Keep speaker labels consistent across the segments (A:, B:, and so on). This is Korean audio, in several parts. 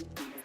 A: Yeah.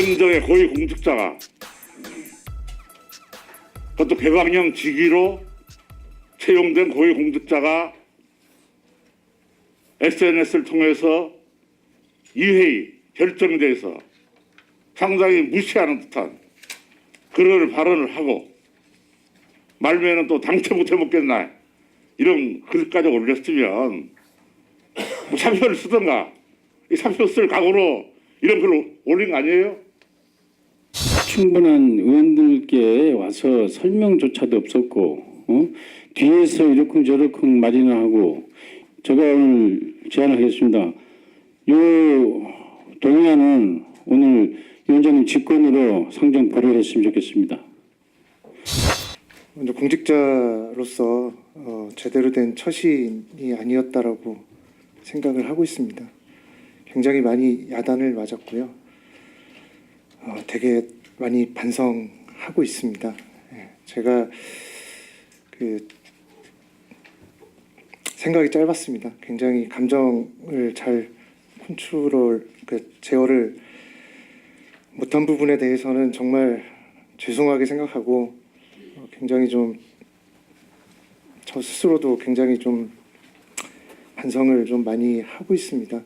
A: 행정의 고위 공직자가 그것도 배방형 직위로 채용된 고위 공직자가 SNS를 통해서 이 회의 결정에 대해서 상당히 무시하는 듯한 그런 발언을 하고 말면은 또 당최 못해 먹겠나 이런 글까지 올렸으면 뭐 사표를 쓰던가 이 사표 쓸 각오로 이런 글을 올린 거 아니에요?
B: 충분한 의원들께 와서 설명조차도 없었고 어? 뒤에서 이러쿵저러쿵 말이나 하고 제가 오늘 제안하겠습니다. 요 동의안은 오늘 위원장님 직권으로 상정 발의했으면 좋겠습니다.
C: 먼저 공직자로서 어, 제대로 된 처신이 아니었다라고 생각을 하고 있습니다. 굉장히 많이 야단을 맞았고요. 어, 되게 많이 반성하고 있습니다. 예, 제가 그 생각이 짧았습니다. 굉장히 감정을 잘 컨트롤, 그 제어를 못한 부분에 대해서는 정말 죄송하게 생각하고 어, 굉장히 좀 저 스스로도 굉장히 좀 반성을 좀 많이 하고 있습니다.